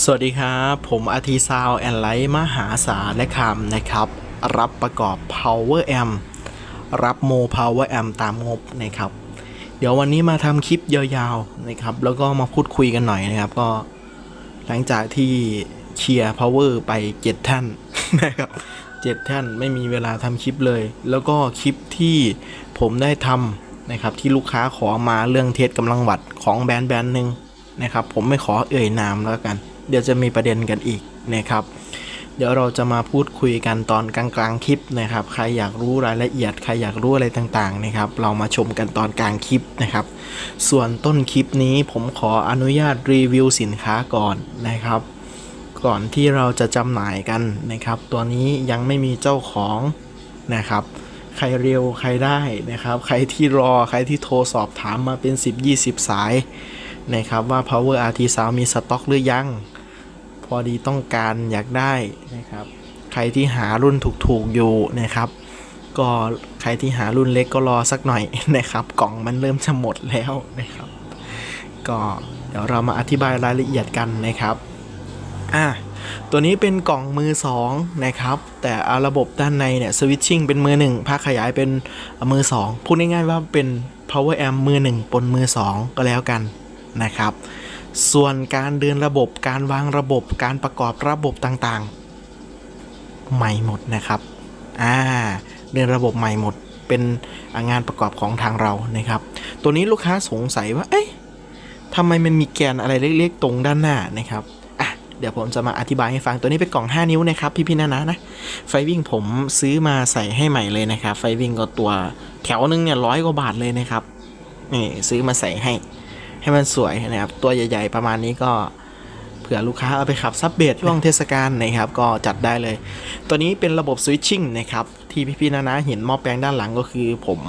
สวัสดีครับ ผมอาทีซาวแอนไลท์มหาสารและคำนะครับ รับประกอบ Power Amp รับโม Power Amp ตามงบนะครับ เดี๋ยววันนี้มาทำคลิปยาวๆนะครับ แล้วก็มาพูดคุยกันหน่อยนะครับ ก็หลังจากที่เชียร์ Power ไป 7 ท่านนะครับเจ็ดท่านไม่มีเวลาทำคลิปเลย แล้วก็คลิปที่ผมได้ทำนะครับที่ลูกค้าขอมาเรื่องเทสกำลังวัดของแบรนด์แบรนด์หนึ่งนะครับผมไม่ขอเอ่ยนามแล้วกัน เดี๋ยวจะมีประเด็นกันอีกนะครับ เดี๋ยวเราจะมาพูดคุยกันตอนกลางๆคลิปนะครับ ใครอยากรู้รายละเอียด ใครอยากรู้อะไรต่างๆนะครับ เรามาชมกันตอนกลางคลิปนะครับ ส่วนต้นคลิปนี้ผมขออนุญาตรีวิวสินค้าก่อนนะครับ ก่อนที่เราจะจำหน่ายกันนะครับ ตัวนี้ยังไม่มีเจ้าของนะครับใครเร็วใครได้นะครับ ใครที่รอใครที่โทรสอบถามมาเป็น 10-20 สายนะครับว่า Power RT 3มีสต็อกหรือยัง พอดีต้องการอยากได้นะครับ ใครที่หารุ่นถูกๆอยู่นะครับ ก็ใครที่หารุ่นเล็กก็รอสักหน่อยนะครับ กล่องมันเริ่มจะหมดแล้วนะครับ ก็เดี๋ยวเรามาอธิบายรายละเอียดกันนะครับอะตัวนี้เป็นกล่องมือ 2 นะครับ แต่ระบบด้านในเนี่ยสวิตชิ่งเป็นมือ 1 ภาคขยายเป็นมือ 2 พูดง่ายๆว่าเป็น power amp มือ 1 ปนมือ 2 ก็แล้วกันนะครับ ส่วนการเดินระบบการวางระบบการประกอบระบบต่างๆ ใหม่หมดนะครับอ่าเดินระบบใหม่หมดเป็นงานประกอบของทางเรานะครับ ตัวนี้ลูกค้าสงสัยว่าเอ๊ะทำไมมันมีแกนอะไรเล็กๆ ตรงด้านหน้านะครับอะเดี๋ยวผมจะมาอธิบายให้ฟังตัวนี้เป็นกล่อง 5 นิ้วนะครับ พี่ๆนะนะนะไฟวิ่งผมซื้อมาใส่ให้ใหม่เลยนะครับ ไฟวิ่งก็ตัวแถวนึงเนี่ยร้อยกว่าบาทเลยนะครับนี่ซื้อมาใส่ให้ ให้มันสวยนะครับ ตัวใหญ่ ๆ ประมาณนี้ก็เผื่อลูกค้าเอาไปขับซับเบดช่วงเทศกาลนะครับ ก็จัดได้เลย ตัวนี้เป็นระบบสวิตชิ่งนะครับ ที่พี่ๆนะนะเห็นหม้อแปลงด้านหลังก็คือผม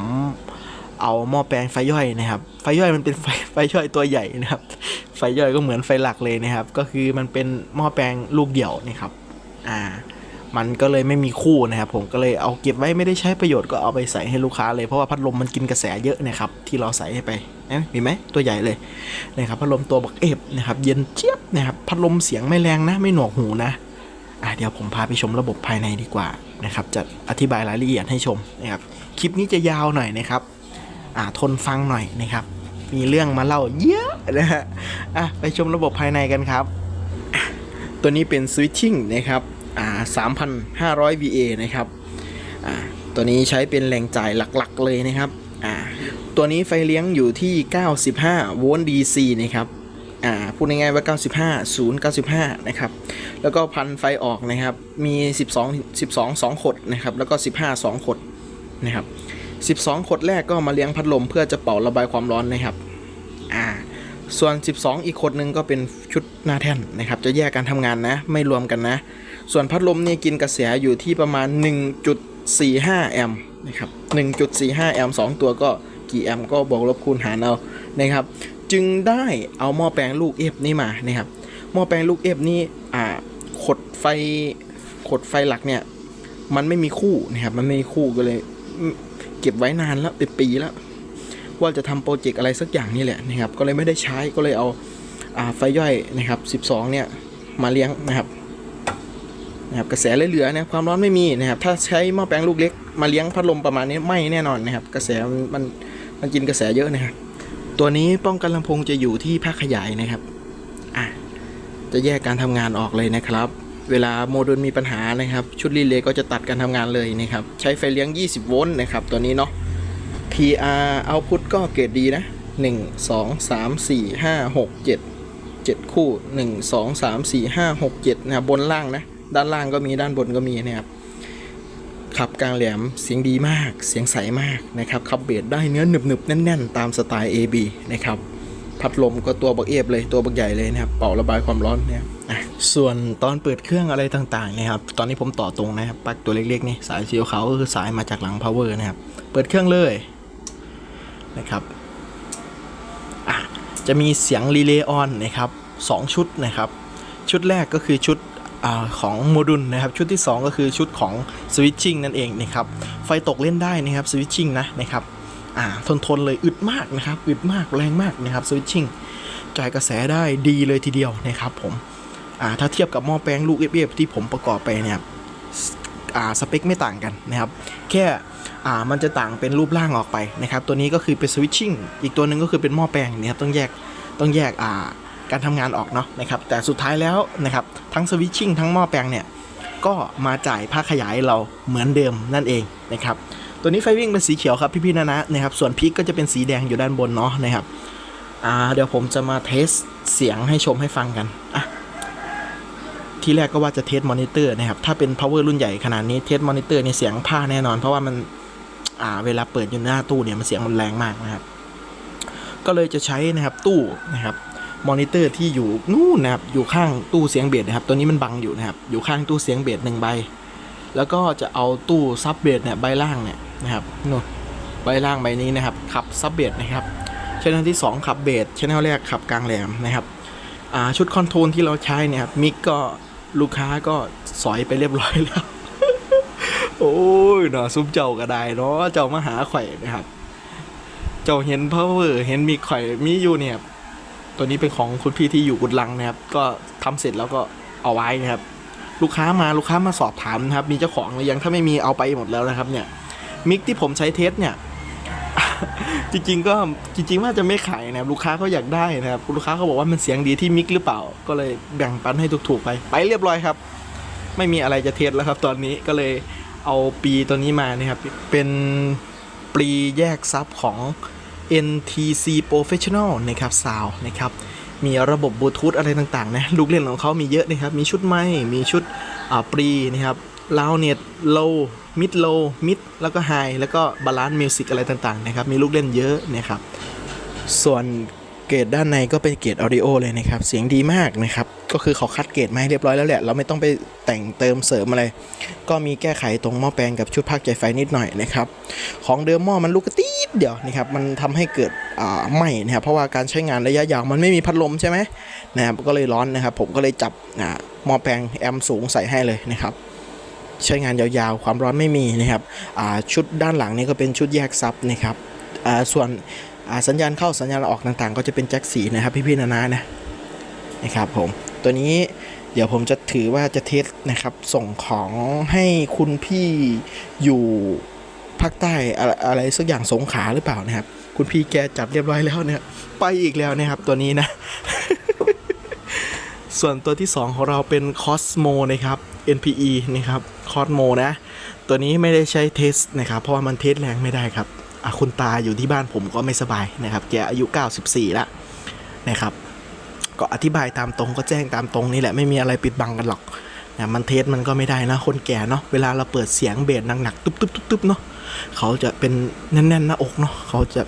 เอาหม้อแปลงไฟย่อยนะครับ ไฟย่อยมันเป็นไฟไฟย่อยตัวใหญ่นะครับ ไฟย่อยก็เหมือนไฟหลักเลยนะครับ ก็คือมันเป็นหม้อแปลงลูกเดี่ยวนะครับ อ่า มันก็เลยไม่มีคู่นะครับ ผมก็เลยเอาเก็บไว้ไม่ได้ใช้ประโยชน์ก็เอาไปใส่ให้ลูกค้าเลยเพราะว่าพัดลมมันกินกระแสเยอะนะครับ ที่เราใส่ให้ไป เอ๊ะมีไหมตัวใหญ่เลยนะครับพัดลมตัวบักเอฟนะครับเย็นเจี๊ยบนะครับพัดลมเสียงไม่แรงนะ ไม่หนวกหูนะอะเดี๋ยวผมพาไปชมระบบภายในดีกว่านะครับจะอธิบายรายละเอียดให้ชมนะครับคลิปนี้จะยาวหน่อยนะครับอ่าทนฟังหน่อยนะครับมีเรื่องมาเล่าเยอะนะฮะอะไปชมระบบภายในกันครับ ตัวนี้เป็นสวิตชิ่งนะครับอ่า3,500 VA นะครับอ่าตัวนี้ใช้เป็นแหล่งจ่ายหลักๆเลยนะครับอ่า ตัวนี้ไฟเลี้ยงอยู่ที่ 95 โวลต์ DC นะครับอ่าพูดง่ายๆว่า 95 0 95 นะครับ แล้วก็พันไฟออกนะครับ มี 12 12 2 ขดนะครับ แล้วก็ 15 2 ขดนะครับ 12 ขดแรกก็มาเลี้ยงพัดลมเพื่อจะเป่าระบายความร้อนนะครับ อ่า ส่วน 12 อีกขดหนึ่งก็เป็นชุดหน้าแท่นนะครับ จะแยกการทำงานนะ ไม่รวมกันนะ ส่วนพัดลมเนี่ยกินกระแสอยู่ที่ประมาณ 1.45 แอมป์นะครับ 1.45 แอมป์2ตัวก็ กี่แอมป์ก็บอกลบคูณหารเอานะครับ จึงได้เอาหม้อแปลงลูกเอฟนี่มานะครับหม้อแปลงลูกเอฟนี่อ่าขดไฟขดไฟหลักเนี่ย มันไม่มีคู่นะครับมันไม่มีคู่ก็เลย เก็บไว้นานแล้วเป็นปีแล้ว ว่าจะทำโปรเจกต์อะไรสักอย่างนี่แหละนะครับ ก็เลยไม่ได้ใช้ก็เลยเอาอาไฟย่อยนะครับ 12 เนี่ยมาเลี้ยงนะครับนะครับกระแสเหลือๆนะความร้อนไม่มีนะครับ ถ้าใช้หม้อแปลงลูกเล็กมาเลี้ยงพัดลมประมาณนี้ไม่แน่นอนนะครับ กระแสมัน มันกินกระแสเยอะนะครับ ตัวนี้ป้องกันลำโพงจะอยู่ที่ภาคขยายนะครับอะจะแยกการทำงานออกเลยนะครับ เวลาโมดูลมีปัญหานะครับ ชุดรีเลย์ก็จะตัดการทำงานเลยนะครับ ใช้ไฟเลี้ยง 20 โวลต์นะครับ ตัวนี้เนาะ PR output ก็เกรดดีนะ 1 2 3 4 5 6 7 7 คู่ 1 2 3 4 5 6 7นะครับบนล่างนะ ด้านล่างก็มีด้านบนก็มีนะครับ ขับกลางแหลมเสียงดีมาก เสียงใสมากนะครับขับเบสได้เนื้อหนึบๆแน่น ๆ ตามสไตล์ AB นะครับพัดลมก็ตัวบักเอฟเลยตัวบักใหญ่เลยนะครับเป่าระบายความร้อนเนี่ยส่วนตอนเปิดเครื่องอะไรต่างๆนะครับตอนนี้ผมต่อตรงนะครับปลั๊กตัวเล็กๆนี่สายสีขาวก็คือสายมาจากหลัง power นะครับเปิดเครื่องเลยนะครับะจะมีเสียงรีเลย์ออนนะครับสองชุดนะครับ ชุดแรกก็คือชุด อของโมดูลนะครับชุดที่ 2 ก็คือชุดของสวิตชิ่งนั่นเองนะครับไฟตกเล่นได้นะครับสวิตชิ่งนะนะครับอ่าทนทนเลยอึดมากนะครับอึดมากแรงมากนะครับสวิตชิ่งจ่ายกระแสได้ดีเลยทีเดียวนะครับผมอ่าถ้าเทียบกับหม้อแปลงลูกเอฟที่ผมประกอบไปเนี่ยอ่าสเปคไม่ต่างกันนะครับแค่อ่ามันจะต่างเป็นรูปร่างออกไปนะครับตัวนี้ก็คือเป็นสวิตชิ่งอีกตัวหนึ่งก็คือเป็นหม้อแปลงเนี่ยต้องแยกต้องแยกอ่า การทำงานออกเนาะนะครับแต่สุดท้ายแล้วนะครับทั้งสวิตชิ่งทั้งหม้อแปลงเนี่ยก็มาจ่ายภาคขยายเราเหมือนเดิมนั่นเองนะครับตัวนี้ไฟวิ่งเป็นสีเขียวครับพี่ๆนะนะนะครับส่วนพีกก็จะเป็นสีแดงอยู่ด้านบนเนาะนะครับอ่าเดี๋ยวผมจะมาเทสเสียงให้ชมให้ฟังกันอะที่แรกก็ว่าจะเทสมอนิเตอร์นะครับถ้าเป็น power รุ่นใหญ่ขนาดนี้เทสมอนิเตอร์เนี่เสียงผ้าแน่นอน เพราะว่ามันอ่าเวลาเปิดอยู่หน้าตู้เนี่ยมันเสียงมันแรงมากนะครับก็เลยจะใช้นะครับตู้นะครับ มอนิเตอร์ที่อยู่นู่นนะครับอยู่ข้างตู้เสียงเบสนะครับ ตัวนี้มันบังอยู่นะครับ อยู่ข้างตู้เสียงเบสหนึ่งใบ แล้วก็จะเอาตู้ซับเบสเนี่ยใบล่างเนี่ยนะครับนู่นใบล่างใบนี้นะครับขับซับเบสนะครับชแนลที่ 2 ขับเบสชแนลแรกขับกลางแหลมนะครับอ่าชุดคอนโทรลที่เราใช้เนี่ยครับมิกก็ลูกค้าก็สอยไปเรียบร้อยแล้ว โอ้ยเนาะซุ้มเจ้าก็ได้เนาะเจ้ามาหาข่อยนะครับ เจ้าเห็นพาวเวอร์เห็นมีข่อยมีอยู่เนี่ย ตัวนี้เป็นของคุณพี่ที่อยู่กุดลังนะครับ ก็ทำเสร็จแล้วก็เอาไว้นะครับ ลูกค้ามาลูกค้ามาสอบถามนะครับ มีเจ้าของหรือยังถ้าไม่มีเอาไปหมดแล้วนะครับ เนี่ยมิกที่ผมใช้เทสเนี่ยจริงๆก็จริงๆว่าจะไม่ขายนะครับลูกค้าเขาอยากได้นะครับลูกค้าเขาบอกว่ามันเสียงดีที่มิกหรือเปล่า ก็เลยแบ่งปันให้ถูกๆไปไปเรียบร้อยครับ ไม่มีอะไรจะเทสแล้วครับ ตอนนี้ก็เลยเอาปีตัวนี้มานะครับ เป็นปรีแยกซับของ NTC Professional นะครับซาวนะครับมีระบบบลูทูธอะไรต่างๆนะลูกเล่นของเขามีเยอะนะครับ มีชุดไม้มีชุดปรีนะครับลาวเน็ตโลมิดโลมิดแล้วก็ไฮแล้วก็บาลานซ์มิวสิกอะไรต่างๆนะครับมีลูกเล่นเยอะนะครับส่วน เกรดด้านในก็เป็นเกรดออดิโอเลยนะครับ เสียงดีมากนะครับ ก็คือเขาคัดเกรดมาให้เรียบร้อยแล้วแหละ เราไม่ต้องไปแต่งเติมเสริมอะไร ก็มีแก้ไขตรงหม้อแปลงกับชุดภาคใจไฟนิดหน่อยนะครับ ของเดิมหม้อมันลูกกระตีดเดียวนะครับ มันทำให้เกิดอ่าไหม้นะครับ เพราะว่าการใช้งานระยะยาวมันไม่มีพัดลมใช่ไหมนะครับ ก็เลยร้อนนะครับ ผมก็เลยจับอ่าหม้อแปลงแอมป์สูงใส่ให้เลยนะครับใช้งานยาวๆ ความร้อนไม่มีนะครับอ่าชุดด้านหลังนี่ก็เป็นชุดแยกซับนะครับอ่าส่วน สัญญาณเข้าสัญญาณออกต่างๆ ก็จะเป็นแจ็คสีนะครับพี่ๆนานานะนะครับผมตัวนี้เดี๋ยวผมจะถือว่าจะเทสนะครับ ส่งของให้คุณพี่อยู่ภาคใต้อะไรสักอย่างสงขาหรือเปล่านะครับ คุณพี่แกจัดเรียบร้อยแล้วเนี่ยไปอีกแล้วนะครับตัวนี้นะ ส่วนตัวที่ 2 ของเราเป็น Cosmo นะครับ NPE นะครับ Cosmo นะ ตัวนี้ไม่ได้ใช้เทสนะครับ เพราะว่ามันเทสแรงไม่ได้ครับ คุณตาอยู่ที่บ้านผมก็ไม่สบายนะครับ แกอายุ 94 แล้วนะครับ ก็อธิบายตามตรงก็แจ้งตามตรงนี่แหละไม่มีอะไรปิดบังกันหรอกนะมันเทสมันก็ไม่ได้นะ คนแก่เนาะเวลาเราเปิดเสียงเบสหนักๆตุ๊บตุ๊บตุ๊บตุ๊บเนาะเขาจะเป็นแน่นๆหน้าอกเนาะเขาจะ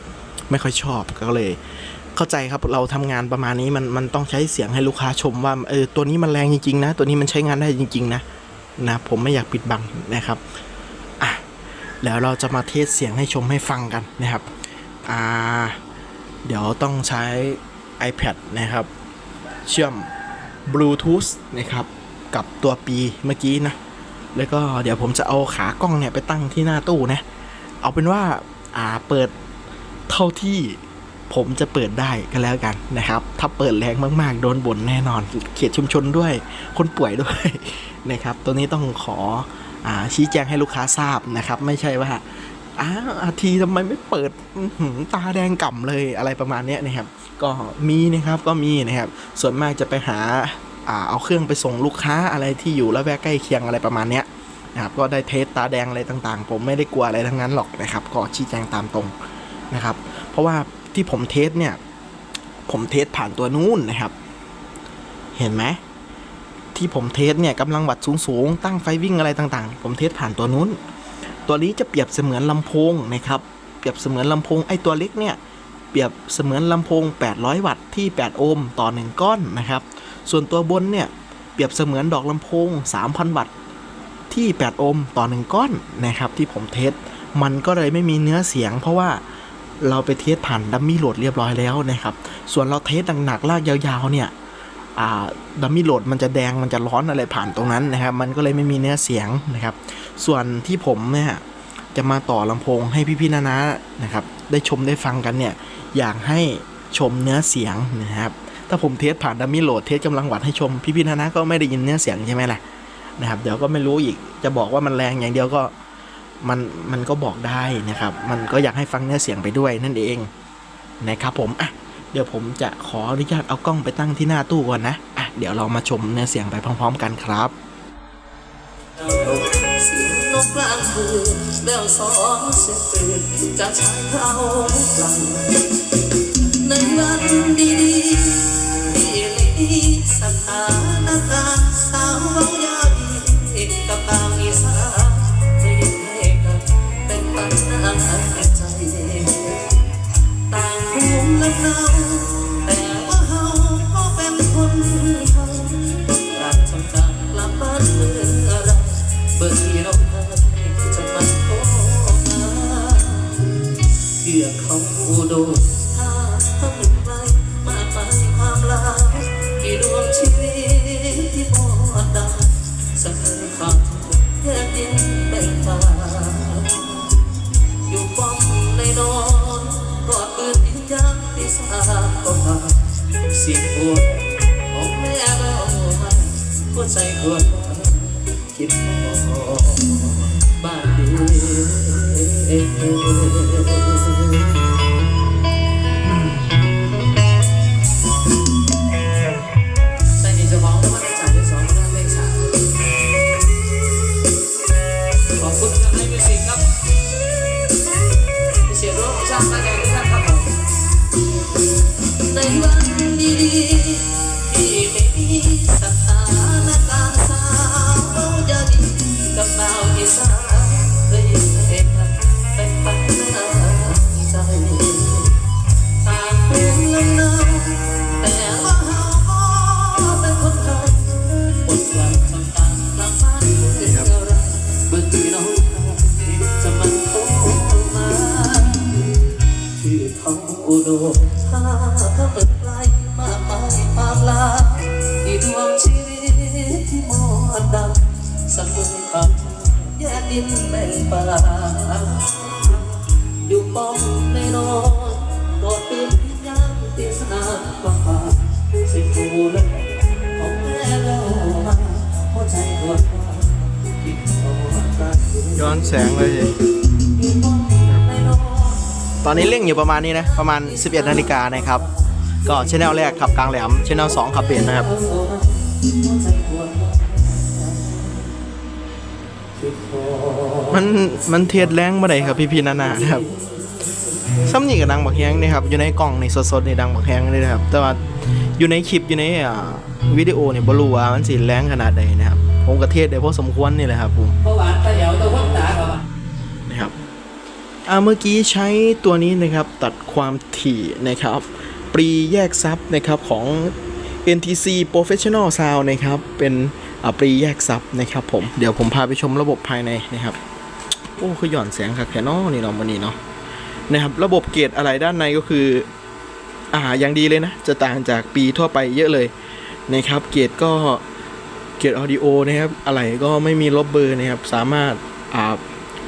ไม่ค่อยชอบก็เลย เข้าใจครับเราทำงานประมาณนี้มันมันต้องใช้เสียงให้ลูกค้าชมว่าเออตัวนี้มันแรงจริงๆนะ ตัวนี้มันใช้งานได้จริง ๆ นะนะผมไม่อยากปิดบังนะครับ แล้วเราจะมาเทสเสียงให้ชมให้ฟังกันนะครับอ่าเดี๋ยวต้องใช้ iPad นะครับ เชื่อม Bluetooth นะครับ กับตัวปีเมื่อกี้นะ แล้วก็เดี๋ยวผมจะเอาขากล้องเนี่ยไปตั้งที่หน้าตู้นะ เอาเป็นว่าอ่าเปิดเท่าที่ผมจะเปิดได้ก็แล้วกันนะครับ ถ้าเปิดแรงมาก ๆ โดนบ่นแน่นอน เขตชุมชนด้วย คนป่วยด้วยนะครับ ตัวนี้ต้องขอ ชี้แจงให้ลูกค้าทราบนะครับ ไม่ใช่ว่าอ้าวทีทำไมไม่เปิดตาแดงก่ำเลยอะไรประมาณนี้นะครับ ก็มีนะครับก็มีนะครับ ส่วนมากจะไปหาอเอาเครื่องไปส่งลูกค้าอะไรที่อยู่ละแวกใกล้เคียงอะไรประมาณนี้นะครับก็ได้เทสตาแดงอะไรต่างๆ ผมไม่ได้กลัวอะไรทั้งนั้นหรอกนะครับ ก็ชี้แจงตามตรงนะครับ เพราะว่าที่ผมเทสเนี่ย ผมเทสผ่านตัวนู้นนะครับ เห็นไหม ที่ผมเทสเนี่ยกำลังวัดสูงๆตั้งไฟวิ่งอะไรต่างๆ ผมเทสผ่านตัวนู้น ตัวนี้จะเปรียบเสมือนลำโพงนะครับ เปรียบเสมือนลำโพงไอ้ตัวเล็กเนี่ยเปรียบเสมือนลำโพง 800 วัตต์ที่ 8 โอห์มต่อ 1 ก้อนนะครับ ส่วนตัวบนเนี่ยเปรียบเสมือนดอกลำโพง 3,000 วัตต์ที่ 8 โอห์มต่อ 1 ก้อนนะครับ ที่ผมเทสมันก็เลยไม่มีเนื้อเสียง เพราะว่าเราไปเทสผ่านดัมมี่โหลดเรียบร้อยแล้วนะครับ ส่วนเราเทสหนักๆลากยาวๆเนี่ย ดัมมี่โหลดมันจะแดงมันจะร้อนอะไรผ่านตรงนั้นนะครับ มันก็เลยไม่มีเนื้อเสียงนะครับ ส่วนที่ผมเนี่ยจะมาต่อลำโพงให้พี่ๆนานานะครับ ได้ชมได้ฟังกันเนี่ย อยากให้ชมเนื้อเสียงนะครับ ถ้าผมเทสผ่านดัมมี่โหลดเทสกำลังวัดให้ชมพี่พี่นานะก็ไม่ได้ยินเนื้อเสียงใช่ไหมล่ะนะครับ เดี๋ยวก็ไม่รู้อีกจะบอกว่ามันแรงอย่างเดียวก็มันมันก็บอกได้นะครับ มันก็อยากให้ฟังเนื้อเสียงไปด้วยนั่นเองนะครับผมอะ เดี๋ยวผมจะขออนุญาตเอากล้องไปตั้งที่หน้าตู้ก่อนนะอะเดี๋ยวเรามาชมเนื้อเสียงไปพร้อม ๆ กันครับเสียงนกกลางคืนแววสองเสียงตื่นจากชายเขากลางในวันดีๆที่มีสถานการณ์สาวเว้ายาดีกับตาง ถ้าเปิดไกลมากมายความลาที่ดวงชีวิตที่มอดดำสักมือคำแยกดินแบ่งป่าอยู่ป้อมในนอนกอดตื่นพิยามตีสนามกว่าสิฟูเลยของแม่เราหัวใจปวดร้าวคิดทอดรักย้อนแสงเลย ตอนนี้เร่งอยู่ประมาณนี้นะ ประมาณ 11 นาฬิกานะครับ ก็ชแนลแรกขับกลางแหลมชแนล2ขับเปลี่ยนนะครับมันมันเทียดแรงมาได้ครับพี่พี่นานานะครับซ้ำนี่กับดังบักแฮงนี่ครับอยู่ในกล่องในสดๆในดังบักแฮงเลยนะครับ แต่ว่าอยู่ในคลิปอยู่ในวิดีโอเนี่ยบรูว่ามันสิแรงขนาดใดนะครับผมก็เทศได้พอสมควรนี่แหละครับผม อ่าเมื่อกี้ใช้ตัวนี้นะครับตัดความถี่นะครับ ปรีแยกซับนะครับของ NTC Professional Sound นะครับ เป็นอ่าปรีแยกซับนะครับผม เดี๋ยวผมพาไปชมระบบภายในนะครับ โอ้คือหย่อนเสียงค่ะแค่นอนี่เนาะมันนี่เนาะนะครับ ระบบเกรดอะไรด้านในก็คืออ่าอย่างดีเลยนะ จะต่างจากปีทั่วไปเยอะเลยนะครับ เกรดก็เกรดออดิโอนะครับ อะไรก็ไม่มีลบเบอร์นะครับ สามารถอ่า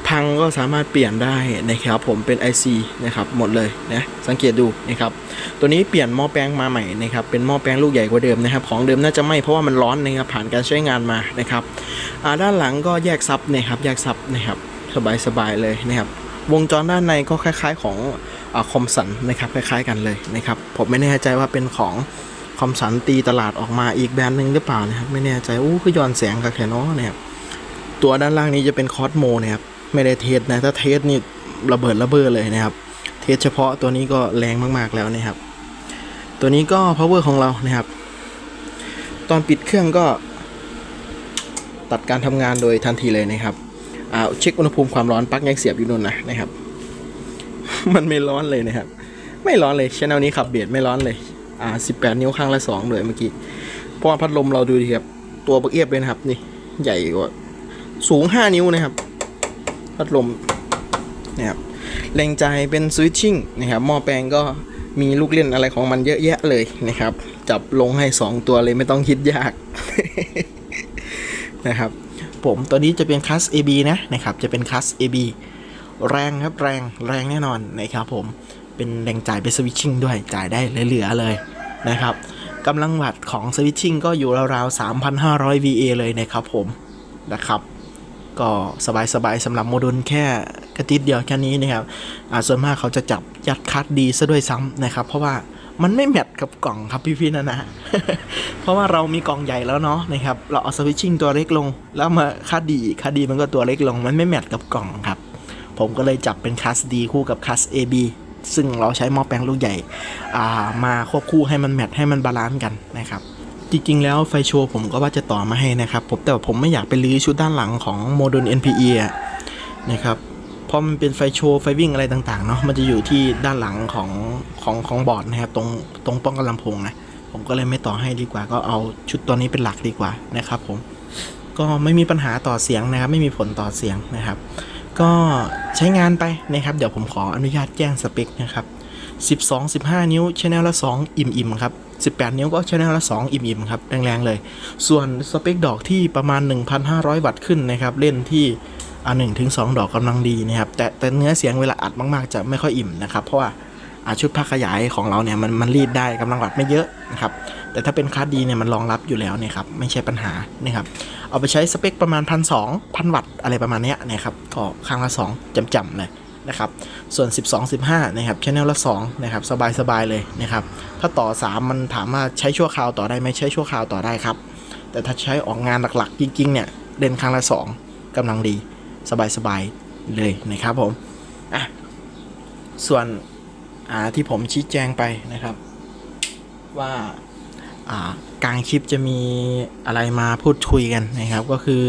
พังก็สามารถเปลี่ยนได้นะครับผมเป็น IC นะครับหมดเลยนะสังเกตดูนะครับตัวนี้เปลี่ยนหม้อแปลงมาใหม่นะครับเป็นหม้อแปลงลูกใหญ่กว่าเดิมนะครับของเดิมน่าจะไม่เพราะว่ามันร้อนนะครับผ่านการใช้งานมานะครับด้านหลังก็แยกซับนะครับแยกซับนะครับสบายๆเลยนะครับวงจรด้านในก็คล้าย ๆ ของอคอมสันนะครับคล้าย ๆ กันเลยนะครับผมไม่แน่ใจว่าเป็นของคอมสันตีตลาดออกมาอีกแบรนด์หนึ่งหรือเปล่านะครับไม่แน่ใจอู้คือย้อนแสงกับแค่น้อนะครับตัวด้านล่างนี้จะเป็นคอสโมนะครับ ไม่ได้เทสนะ ถ้าเทสนี่ระเบิดระเบ้อเลยนะครับ เทสเฉพาะตัวนี้ก็แรงมากๆแล้วนะครับ ตัวนี้ก็ power ของเรานะครับ ตอนปิดเครื่องก็ ตัดการทำงานโดยทันทีเลยนะครับเอาเช็คอุณหภูมิความร้อนปลั๊กยังเสียบอยู่นู่นนะนะครับ มันไม่ร้อนเลยนะครับ ไม่ร้อนเลยชแนลนี้ขับเบียดไม่ร้อนเลย อ่า18นิ้วข้างละ2เลยเมื่อกี้ เพราะว่าพัดลมเราดูดิครับ ตัวบักเอียบเลยนะครับ นี่ ใหญ่กว่า สูง5นิ้วนะครับ พัดลมนะครับแรงใจเป็นสวิตชิ่งนะครับหม้อแปลงก็มีลูกเล่นอะไรของมันเยอะแยะเลยนะครับ จับลงให้ 2 ตัวเลยไม่ต้องคิดยากนะครับ ผมตัวนี้จะเป็นคัส AB นะนะครับ จะเป็นคัส AB แรงครับแรงแรงแน่นอนนะครับผมเป็นแรงจ่ายเป็นสวิตชิ่งด้วยจ่ายได้เหลือเลยนะครับกำลังวัตต์ของสวิตชิ่งก็อยู่ราวๆ 3,500 VA เลยนะครับผมนะครับ ก็สบายๆสำหรับโมดูลแค่กระติดเดียวแค่นี้นะครับอาส่วนมากเขาจะจับยัดคัดดีซะด้วยซ้ำนะครับ เพราะว่ามันไม่แมทกับกล่องครับพี่ๆนะนะเพราะว่าเรามีกล่องใหญ่แล้วเนาะนะครับ เราเอาสวิตชิ่งตัวเล็กลง แล้วมาคัดดีคัดดีมันก็ตัวเล็กลง มันไม่แมทกับกล่องครับ ผมก็เลยจับเป็นคัสดีคู่กับคัส AB ซึ่งเราใช้หม้อแปลงลูกใหญ่อ่ามาควบคู่ให้มันแมทให้มันบาลานซ์กันนะครับ จริงๆ แล้วไฟโชว์ผมก็ว่าจะต่อมาให้นะครับผมแต่ว่าผมไม่อยากไปรื้อชุดด้านหลังของโมเดูล NPE อะนะครับเพราะมันเป็นไฟโชว์ไฟวิ่งอะไรต่างๆเนาะมันจะอยู่ที่ด้านหลังของของของบอร์ดนะครับตรงตรงป้องกันลำโพงนะผมก็เลยไม่ต่อให้ดีกว่า ก็เอาชุดตัวนี้เป็นหลักดีกว่านะครับผมก็ไม่มีปัญหาต่อเสียงนะครับ ไม่มีผลต่อเสียงนะครับ ก็ใช้งานไปนะครับ เดี๋ยวผมขออนุญาตแจ้งสเปคนะครับ 12 15 นิ้วชแนลละ 2 อิ่มอิ่มๆครับ 18 นิ้วก็ชแนลละ2อิ่มอิ่มๆครับ แรงๆเลย ส่วนสเปคดอกที่ประมาณ 1,500 วัตต์ขึ้นนะครับ เล่นที่อ่า1ถึง2ดอกกำลังดีนะครับแต่แต่เนื้อเสียงเวลาอัดมากๆ จะไม่ค่อยอิ่มนะครับ เพราะว่าอาชุดภาคขยายของเราเนี่ยมันมันรีดได้กำลังวัตไม่เยอะนะครับแต่ถ้าเป็นคาร์ดดีเนี่ยมันรองรับอยู่แล้วเนี่ยครับไม่ใช่ปัญหานะครับเอาไปใช้สเปคประมาณพันสองพันวัตต์อะไรประมาณเนี้ยนะครับก็ข้างละ2จำๆเลย นะครับ ส่วน 12 15นะครับชแนลละ2นะครับสบายๆเลยนะครับ ถ้าต่อ 3 มันถามว่าใช้ชั่วคราวต่อได้ไหมใช้ชั่วคราวต่อได้ครับ แต่ถ้าใช้ออกงานหลักๆ จริงๆ เนี่ยเล่นครั้งละ 2กำลังดีสบายๆเลยนะครับผมอะส่วนที่ผมชี้แจงไปนะครับ ว่าอ่ากลางคลิปจะมีอะไรมาพูดคุยกันนะครับ ก็คือ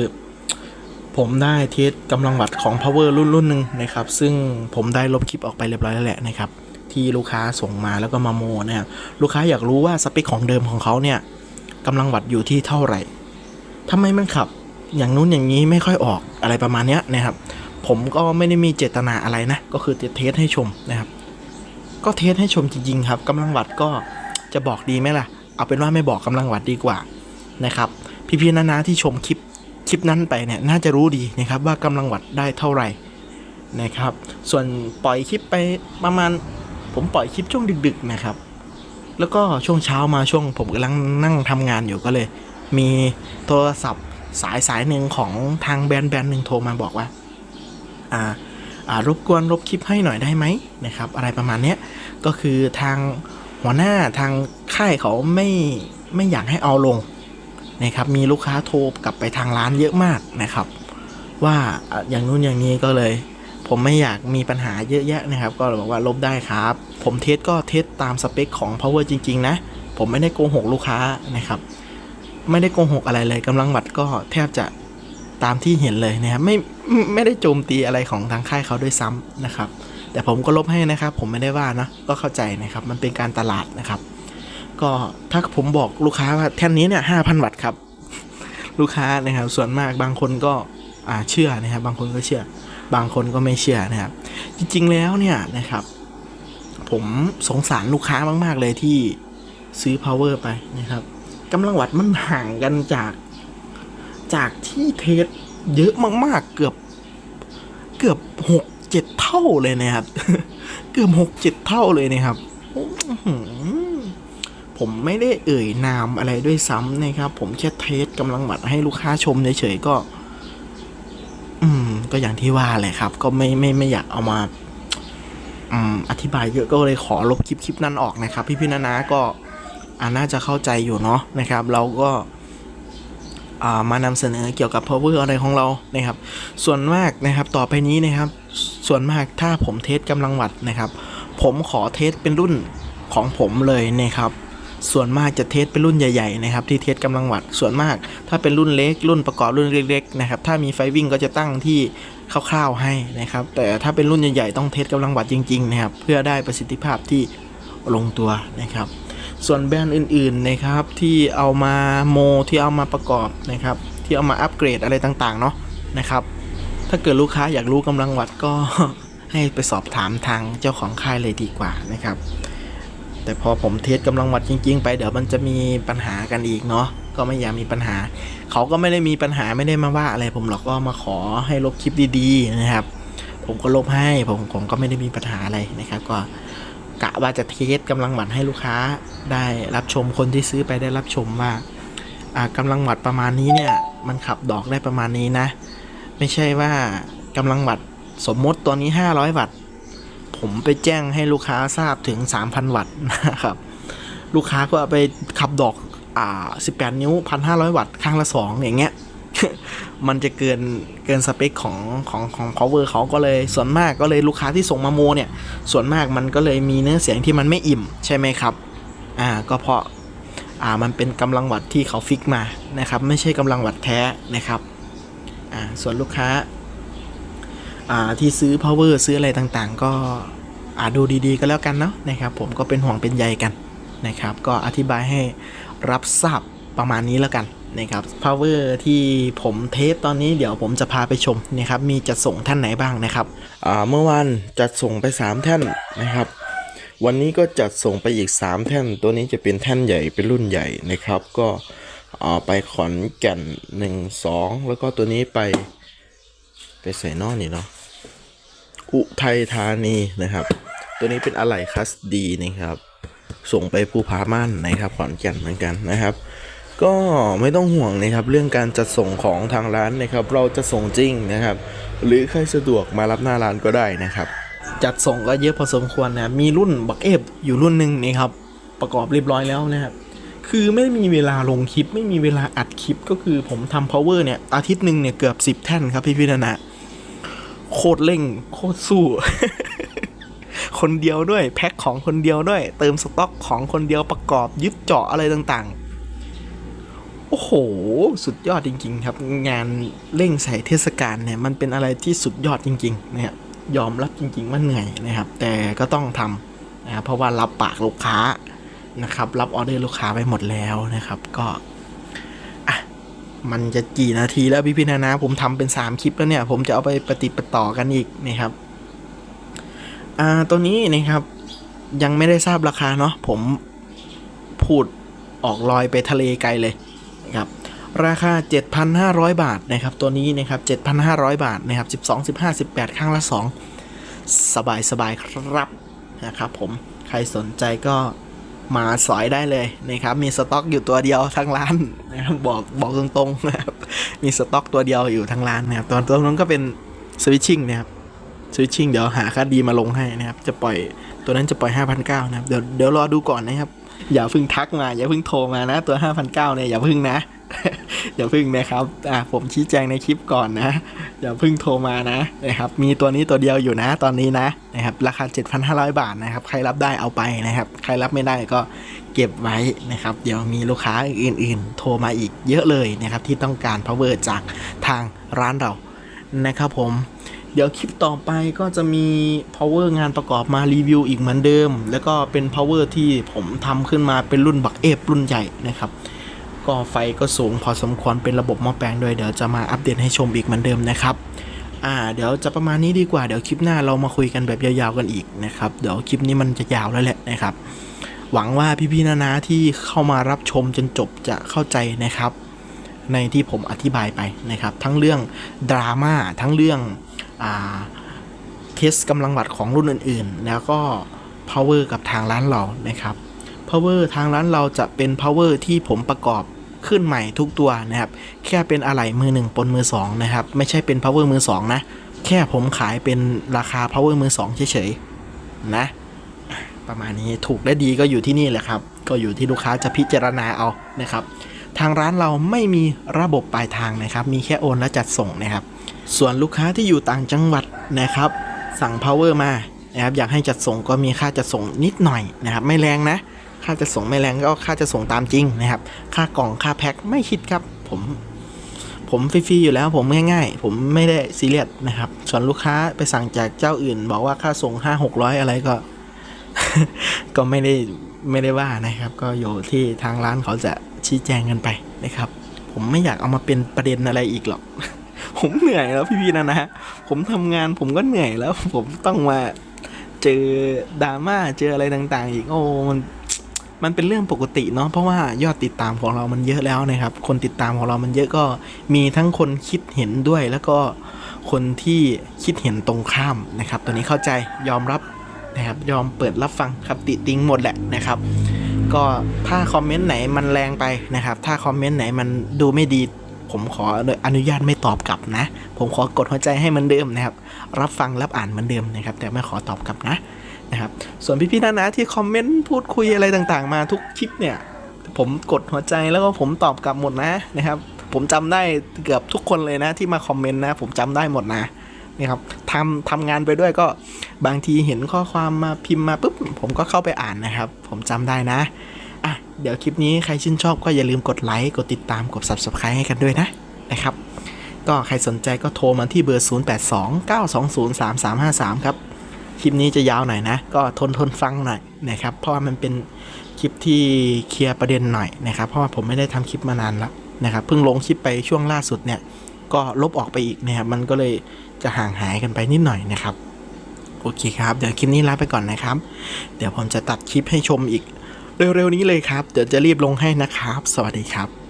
ผมได้เทสกำลังวัตของ power รุ่นรุ่นหนึ่งนะครับ ซึ่งผมได้ลบคลิปออกไปเรียบร้อยแล้วแหละนะครับ ที่ลูกค้าส่งมาแล้วก็มาโมนะครับลูกค้าอยากรู้ว่าสเปคของเดิมของเขาเนี่ยกำลังวัตอยู่ที่เท่าไหร่ทำไมมันขับอย่างนู้นอย่างนี้ไม่ค่อยออกอะไรประมาณนี้นะครับ ผมก็ไม่ได้มีเจตนาอะไรนะ ก็คือจะเทสให้ชมนะครับ ก็เทสให้ชมจริงๆครับกำลังวัตก็จะบอกดีไหมล่ะ เอาเป็นว่าไม่บอกกำลังวัตดีกว่านะครับ พี่ๆนานาที่ชมคลิป คลิปนั้นไปเนี่ยน่าจะรู้ดีนะครับว่ากำลังวัตต์ได้เท่าไหร่นะครับ ส่วนปล่อยคลิปไปประมาณ ผมปล่อยคลิปช่วงดึก ๆนะครับ แล้วก็ช่วงเช้ามาช่วงผมกำลังนั่งทำงานอยู่ก็เลย มีโทรศัพท์สายสายหนึ่งของทางแบรนด์แบรนด์หนึ่งโทรมาบอกว่า อ่าอ่ารบกวนลบคลิปให้หน่อยได้ไหมนะครับ อะไรประมาณเนี้ยก็คือทางหัวหน้าทางค่ายเขาไม่ไม่อยากให้เอาลง นะครับมีลูกค้าโทรกลับไปทางร้านเยอะมากนะครับ ว่าอย่างนู้นอย่างนี้ก็เลย ผมไม่อยากมีปัญหาเยอะแยะนะครับ ก็เลยบอกว่าลบได้ครับ ผมเทสก็เทสตามสเปคของ power จริง ๆ นะ ผมไม่ได้โกหกลูกค้านะครับ ไม่ได้โกหกอะไรเลยกำลังวัดก็แทบจะตามที่เห็นเลยนะครับไม่ไม่ไม่ได้โจมตีอะไรของทางค่ายเขาด้วยซ้ำนะครับ แต่ผมก็ลบให้นะครับ ผมไม่ได้ว่านะก็เข้าใจนะครับ มันเป็นการตลาดนะครับ ก็ถ้าผมบอกลูกค้าว่าแท่นนี้เนี่ยห้าพันวัตต์ครับ ลูกค้านะครับส่วนมากบางคนก็อ่าเชื่อนะครับ บางคนก็เชื่อ บางคนก็ไม่เชื่อนะครับ จริงๆแล้วเนี่ยนะครับ ผมสงสารลูกค้ามาก ๆ เลยที่ซื้อ power ไปนะครับกำลังวัตต์มันห่างกันจากจากที่เทสเยอะมากๆ เกือบเกือบหกเจ็ดเท่าเลยนะครับ เกือบหกเจ็ดเท่าเลยนะครับ ผมไม่ได้เอ่ยนามอะไรด้วยซ้ำนะครับ ผมแค่เทสกำลังหมัดให้ลูกค้าชมเฉยๆก็ อืม ก็อย่างที่ว่าแหละครับ ก็ไม่ไม่ไม่อยากเอามา อืม อธิบายเยอะก็เลยขอลบคลิปคลิปนั้นออกนะครับ พี่พี่ๆนานาก็อาน่าจะเข้าใจอยู่เนาะนะครับ เราก็มานำเสนอเกี่ยวกับ power อะไรของเรานะครับ ส่วนมากนะครับต่อไปนี้นะครับ ส่วนมากถ้าผมเทสกำลังวัตต์นะครับ ผมขอเทสเป็นรุ่นของผมเลยนะครับ ส่วนมากจะเทสเป็นรุ่นใหญ่ๆนะครับที่เทสกำลังวัตต์ส่วนมาก ถ้าเป็นรุ่นเล็ก รุ่นประกอบรุ่นเล็กๆนะครับถ้ามีไฟวิ่งก็จะตั้งที่คร่าวๆให้นะครับแต่ถ้าเป็นรุ่นใหญ่ๆต้องเทสกำลังวัตต์จริงๆนะครับเพื่อได้ประสิทธิภาพที่ลงตัวนะครับ ส่วนแบรนด์อื่นๆนะครับที่เอามาโมที่เอามาประกอบนะครับที่เอามาอัปเกรดอะไรต่างๆเนาะนะครับถ้าเกิดลูกค้าอยากรู้กำลังวัดก็ให้ไปสอบถามทางเจ้าของค่ายเลยดีกว่านะครับ แต่พอผมเทสกำลังวัดจริง ๆ ไปเดี๋ยวมันจะมีปัญหากันอีกเนาะก็ไม่อยากมีปัญหา เขาก็ไม่ได้มีปัญหาไม่ได้มาว่าอะไรผมหรอกก็มาขอให้ลบคลิปดีๆนะครับ ผมก็ลบให้ผมผมก็ไม่ได้มีปัญหาอะไรนะครับ ก็กะว่าจะเทสกำลังหมัดให้ลูกค้าได้รับชมคนที่ซื้อไปได้รับชมว่าอ่ากำลังหมัดประมาณนี้เนี่ยมันขับดอกได้ประมาณนี้นะ ไม่ใช่ว่ากำลังวัตต์สมมติตัวนี้ 500 วัตต์ ผมไปแจ้งให้ลูกค้าทราบถึง 3,000 วัตต์นะครับ ลูกค้าก็ไปขับดอกอ่า18 นิ้ว 1,500 วัตต์ข้างละ 2 อย่างเงี้ย มันจะเกินเกินสเปคของของของ power เขาก็เลยส่วนมากก็เลยลูกค้าที่ส่งมาโมเนี่ย ส่วนมากมันก็เลยมีเนื้อเสียงที่มันไม่อิ่มใช่ไหมครับ อ่าก็เพราะอ่ามันเป็นกำลังวัตต์ที่เขาฟิกมานะครับ ไม่ใช่กำลังวัตต์แท้นะครับอ่าส่วนลูกค้า ที่ซื้อ power ซื้ออะไรต่างๆ ก็อาดูดีๆก็แล้วกันเนาะนะครับผมก็เป็นห่วงเป็นใยกันนะครับ ก็อธิบายให้รับทราบประมาณนี้แล้วกันนะครับ power ที่ผมเทสตอนนี้เดี๋ยวผมจะพาไปชมนะครับมีจัดส่งท่านไหนบ้างนะครับเมื่อวานจัดส่งไป3ท่านนะครับ วันนี้ก็จัดส่งไปอีก 3 แท่น ตัวนี้จะเป็นแท่นใหญ่เป็นรุ่นใหญ่นะครับ ก็ไปขอนแก่น 1 2 แล้วก็ตัวนี้ไปไปใส่นอกนี่เนาะ อุทัยธานีนะครับ ตัวนี้เป็นอะไหล่คัสดีนะครับ ส่งไปภูผาม่านนะครับขอนแก่นเหมือนกันนะครับ ก็ไม่ต้องห่วงนะครับ เรื่องการจัดส่งของทางร้านนะครับ เราจะส่งจริงนะครับ หรือใครสะดวกมารับหน้าร้านก็ได้นะครับ จัดส่งก็เยอะพอสมควรนะรมีรุ่นบักเอฟอยู่รุ่นหนึ่งนะครับประกอบเรียบร้อยแล้วนะครับคือไม่มีเวลาลงคลิป ไม่มีเวลาอัดคลิปก็คือผมทำ power เนี่ยอาทิตย์หนึ่งเนี่ยเกือบ 10 แท่นครับพี่พิธนะ โคตรเร่ง โคตรสู้ คนเดียวด้วย แพ็คของคนเดียวด้วย เติมสต็อกของคนเดียวประกอบยึดเจาะอะไรต่างๆ โอ้โห สุดยอดจริง ๆ ครับ งานเร่งใส่เทศกาลเนี่ย มันเป็นอะไรที่สุดยอดจริง ๆ นะครับยอมรับจริง ๆ ว่าเหนื่อยนะครับ แต่ก็ต้องทำนะครับเพราะว่ารับปากลูกค้านะครับ รับออเดอร์ลูกค้าไปหมดแล้วนะครับ ก็ มันจะกี่นาทีแล้วพี่พี่นานาผมทำเป็น 3 คลิปแล้วเนี่ย ผมจะเอาไปปฏิปต่อกันอีกนะครับ อ่าตัวนี้นะครับ ยังไม่ได้ทราบราคาเนาะผมพูดออกลอยไปทะเลไกลเลยนะครับราคา 7,500 บาทนะครับ ตัวนี้นะครับ 7,500 บาทนะครับ12 15 18 ข้างละ 2 สบายสบายครับนะครับผมใครสนใจก็ มาสอยได้เลยนะครับ มีสต็อกอยู่ตัวเดียวทั้งร้านนะครับบอกบอกตรงๆนะครับ มีสต็อกตัวเดียวอยู่ทั้งร้านนะครับตัวตัวนั้นก็เป็นสวิตชิ่งนะครับสวิตชิ่งเดี๋ยวหาค่าดีมาลงให้นะครับ จะปล่อยตัวนั้นจะปล่อย 5,900นะครับเดี๋ยวเดี๋ยวรอดูก่อนนะครับ อย่าเพิ่งทักมา อย่าเพิ่งโทรมานะ ตัว 5,900เนี่ยอย่าเพิ่งนะ อย่าเพิ่งนะครับอ่าผมชี้แจงในคลิปก่อนนะ อย่าเพิ่งโทรมานะนะครับมีตัวนี้ตัวเดียวอยู่นะตอนนี้นะนะครับราคา 7,500 บาทนะครับใครรับได้เอาไปนะครับ ใครรับไม่ได้ก็เก็บไว้นะครับ เดี๋ยวมีลูกค้าอื่น ๆ โทรมาอีกเยอะเลยนะครับที่ต้องการ power จากทางร้านเรานะครับผม เดี๋ยวคลิปต่อไปก็จะมี power งานประกอบมารีวิวอีกเหมือนเดิม แล้วก็เป็น power ที่ผมทำขึ้นมาเป็นรุ่นบักเอฟรุ่นใหญ่นะครับ ก็ไฟก็สูงพอสมควรเป็นระบบหม้อแปลงด้วยเดี๋ยวจะมาอัปเดตให้ชมอีกเหมือนเดิมนะครับอ่าเดี๋ยวจะประมาณนี้ดีกว่าเดี๋ยวคลิปหน้าเรามาคุยกันแบบยาวๆกันอีกนะครับเดี๋ยวคลิปนี้มันจะยาวแล้วแหละนะครับ หวังว่าพี่ๆนานาที่เข้ามารับชมจนจบจะเข้าใจนะครับ ในที่ผมอธิบายไปนะครับ ทั้งเรื่องดราม่าทั้งเรื่อง เทสกำลังวัตของรุ่นอื่นๆ แล้วก็ power กับทางร้านเรานะครับ power ทางร้านเราจะเป็น power ที่ผมประกอบขึ้นใหม่ทุกตัวนะครับ แค่เป็นอะไหล่มือหนึ่งปนมือสองนะครับ ไม่ใช่เป็น power มือสองนะ แค่ผมขายเป็นราคา power มือสองเฉยๆ นะ ประมาณนี้ถูกและดีก็อยู่ที่นี่แหละครับ ก็อยู่ที่ลูกค้าจะพิจารณาเอานะครับ ทางร้านเราไม่มีระบบปลายทางนะครับ มีแค่โอนและจัดส่งนะครับ ส่วนลูกค้าที่อยู่ต่างจังหวัดนะครับ สั่ง power มานะครับอยากให้จัดส่งก็มีค่าจัดส่งนิดหน่อยนะครับ ไม่แรงนะ ค่าจัดส่งไม่แรงก็ค่าจัดส่งตามจริงนะครับ ค่ากล่องค่าแพ็คไม่คิดครับ ผมผมฟรีๆอยู่แล้วผมง่ายๆ ผมไม่ได้ซีเรียสนะครับ ส่วนลูกค้าไปสั่งจากเจ้าอื่น บอกว่าค่าส่งห้าหกร้อยอะไรก็ ก็ไม่ได้ไม่ได้ว่านะครับ ก็อยู่ที่ทางร้านเขาจะชี้แจงกันไปนะครับ ผมไม่อยากเอามาเป็นประเด็นอะไรอีกหรอก ผมเหนื่อยแล้วพี่ๆนะนะผมทำงานผมก็เหนื่อยแล้ว ผมต้องมาเจอดราม่าเจออะไรต่าง ๆ อีกโอ้มันมันเป็นเรื่องปกติเนาะเพราะว่ายอดติดตามของเรามันเยอะแล้วนะครับ คนติดตามของเรามันเยอะก็มีทั้งคนคิดเห็นด้วย แล้วก็คนที่คิดเห็นตรงข้ามนะครับ ตัวนี้เข้าใจยอมรับนะครับ ยอมเปิดรับฟังครับติติงหมดแหละนะครับ ก็ถ้าคอมเมนต์ไหนมันแรงไปนะครับ ถ้าคอมเมนต์ไหนมันดูไม่ดี ผมขออนุญาตไม่ตอบกลับนะ ผมขอกดหัวใจให้เหมันเดิมนะครับ รับฟังรับอ่านเหมือนเดิมนะครับ แต่ไม่ขอตอบกลับนะนะครับส่วนพี่ๆนานาที่คอมเมนต์พูดคุยอะไรต่างๆ มาทุกคลิปเนี่ย ผมกดหัวใจแล้วก็ผมตอบกลับหมดนะนะครับ ผมจำได้เกือบทุกคนเลยนะที่มาคอมเมนต์นะ ผมจำได้หมดนะนะครับทำทำงานไปด้วยก็บางทีเห็นข้อความมาพิมพ์มาปุ๊บผมก็เข้าไปอ่านนะครับ ผมจำได้นะ อะเดี๋ยวคลิปนี้ใครชื่นชอบก็อย่าลืมกดไลค์กดติดตามกด subscribe ให้กันด้วยนะนะครับ ก็ใครสนใจก็โทรมาที่เบอร์ 0829203353 ครับ คลิปนี้จะยาวหน่อยนะ ก็ทนทนฟังหน่อยนะครับ เพราะว่ามันเป็นคลิปที่เคลียร์ประเด็นหน่อยนะครับ เพราะว่าผมไม่ได้ทำคลิปมานานแล้วนะครับ เพิ่งลงคลิปไปช่วงล่าสุดเนี่ย ก็ลบออกไปอีกนะครับ มันก็เลยจะห่างหายกันไปนิดหน่อยนะครับ โอเคครับ เดี๋ยวคลิปนี้ลาไปก่อนนะครับ เดี๋ยวผมจะตัดคลิปให้ชมอีก เร็วๆนี้เลยครับ เดี๋ยวจะรีบลงให้นะครับ สวัสดีครับ